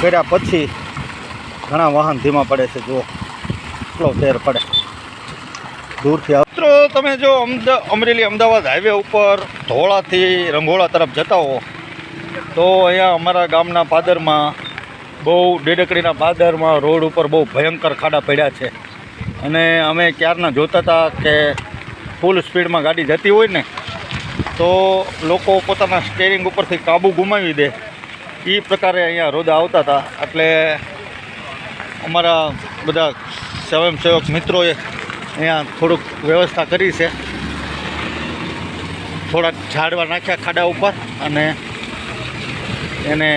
કર્યા પછી ઘણા વાહન ધીમા પડે છે જો કેટલો ફેર પડે. દૂરથી મિત્રો, તમે જો અમરેલી અમદાવાદ હાઈવે ઉપર ધોળાથી રંગોળા તરફ જતા હો, તો અહીંયા અમારા ગામના પાદરમાં, બહુ ડેડકડીના પાદરમાં રોડ ઉપર બહુ ભયંકર ખાડા પડ્યા છે. અને અમે ક્યારના જોતા હતા કે ફૂલ સ્પીડમાં ગાડી જતી હોય ને, તો લોકો પોતાના સ્ટેરિંગ ઉપરથી કાબુ ગુમાવી દે. એ પ્રકારે અહીંયા રોડ આવતા હતા. એટલે અમારા બધા સ્વયંસેવક મિત્રોએ અહીંયા થોડુંક વ્યવસ્થા કરી છે. થોડાક ઝાડવા નાખ્યા ખાડા ઉપર અને એને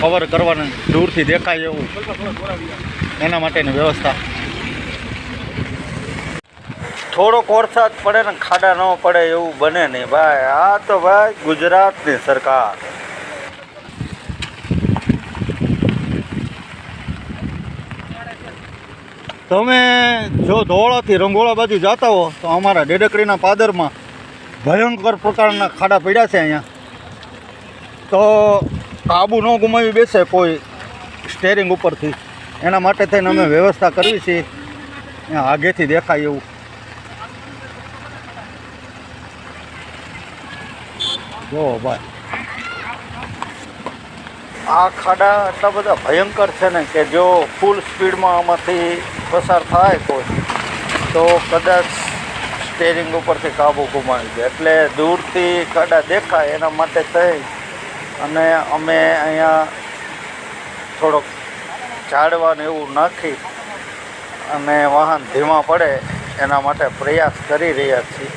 કવર કરવાનું દૂરથી દેખાય એવું એના માટેની વ્યવસ્થા. થોડોક વરસાદ પડે ને ખાડા ન પડે એવું બને નહીં ભાઈ. આ તો ભાઈ ગુજરાતની સરકાર. તમે જો ધોળાથી રંગોળા બાજુ જતા હો, તો અમારા ડેડકડીના પાદરમાં ભયંકર પ્રકારના ખાડા પડ્યા છે અહીંયા. તો કાબુ ન ગુમાવી બેસે કોઈ સ્ટેરિંગ ઉપરથી. એના માટે થઈને અમે વ્યવસ્થા કરવી છે. આગેથી દેખાય એવું. જો ભાઈ. આ ખાડા એટલા બધા ભયંકર છે ને કે જો ફૂલ સ્પીડમાં આમાંથી પસાર થાય કોઈ તો કદાચ સ્ટેરિંગ ઉપરથી કાબુ ગુમાવી દે. એટલે દૂરથી ખાડા દેખાય એના માટે થઈ અને અમે અહીંયા થોડોક ઝાડવાને એવું નાખી અને વાહન ધીમા પડે એના માટે પ્રયાસ કરી રહ્યા છીએ.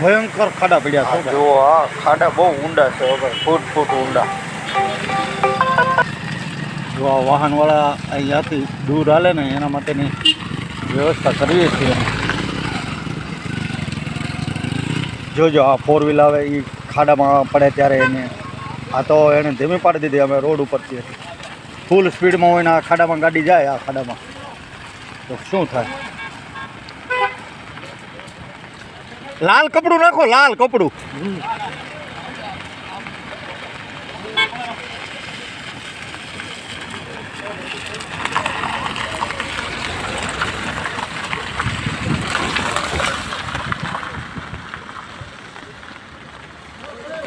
ભયંકર ખાડા પડ્યા છે. જુઓ આ ખાડા બહુ ઊંડા છે વગર ફૂટ ફૂટ ઊંડા. જો આ વાહનવાળા અહીંયાથી દૂર હાલે ને, એના માટેની વ્યવસ્થા કરીએ છીએ. જોજો, આ ફોર વ્હીલ આવે એ ખાડામાં પડે ત્યારે એને. આ તો એને ધીમી પાડી દીધી, અમે રોડ ઉપરથી હતી. ફૂલ સ્પીડમાં હોય ને આ ખાડામાં ગાડી જાય, આ ખાડામાં. તો શું થાય? લાલ કપડું નાખો, લાલ કપડું.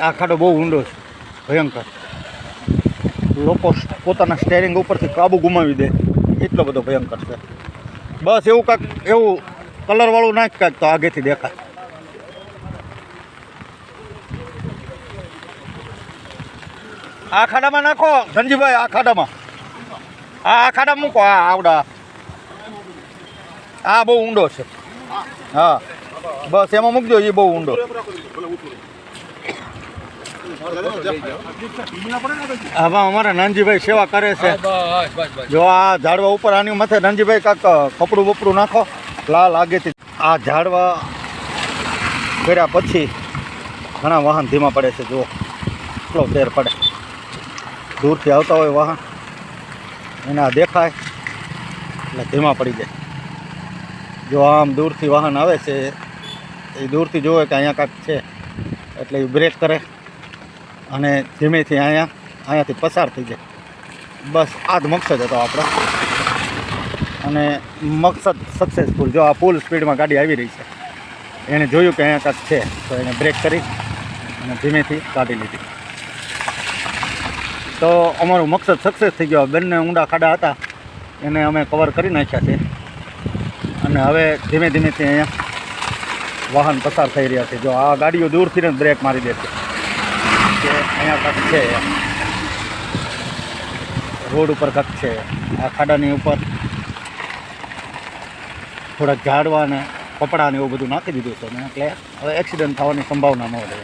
આ ખાડો બહુ ઊંડો છે. ભયંકર. લોકો પોતાના સ્ટેરિંગ ઉપરથી કાબુ ગુમાવી દે. એટલો બધો ભયંકર છે. બસ એવું કાંઈક એવું કલરવાળું નાખ કાંઈક તો આગેથી દેખાય. આ ખાડામાં નાખો, ધનજીભાઈ, આ ખાડામાં. આ ખાડા મૂકો, આ આવડા. આ બહુ ઊંડો છે. હા. બસ, એમાં મૂકજો એ બહુ ઊંડો. આમાં અમારા નાનજીભાઈ સેવા કરે છે. જો આ ઝાડવા ઉપર, આની માથે નાનજીભાઈ કાંક કપડું બપડું નાખો. લાલ આગેથી આ ઝાડવા કર્યા પછી ઘણા વાહન ધીમા પડે છે, જુઓ. કેટલો ફેર પડે. દૂરથી આવતા હોય વાહન. એના દેખાય. એટલે ધીમા પડી જાય. જો આમ દૂરથી વાહન આવે છે, એ દૂરથી જોવે કે અહીંયા કાંઈક છે. એટલે એ બ્રેક કરે અને ધીમેથી અહીંયા, અહીંયાથી પસાર થઈ જાય. બસ આ જ મકસદ હતો આપણો. અને મકસદ સક્સેસફુલ જો આ ફૂલ સ્પીડમાં ગાડી આવી રહી છે. એણે જોયું કે અહીંયા કાંઈક છે, તો એને બ્રેક કરી અને ધીમેથી કાઢી લીધી. તો અમારું મકસદ સક્સેસ થઈ ગયો. બંને ઊંડા ખાડા હતા. એને અમે કવર કરી નાખ્યા છે. અને હવે ધીમે ધીમેથી અહીંયા વાહન પસાર થઈ રહ્યા છે. જો આ ગાડીઓ દૂરથી જ બ્રેક મારી દેશે કે અહીંયા કાંક છે. રોડ ઉપર કાંક છે. આ ખાડાની ઉપર થોડાક ઝાડવા ને કપડાને એવું બધું નાખી દીધું છે. ને એટલે હવે એક્સિડન્ટ થવાની સંભાવના ન રહે.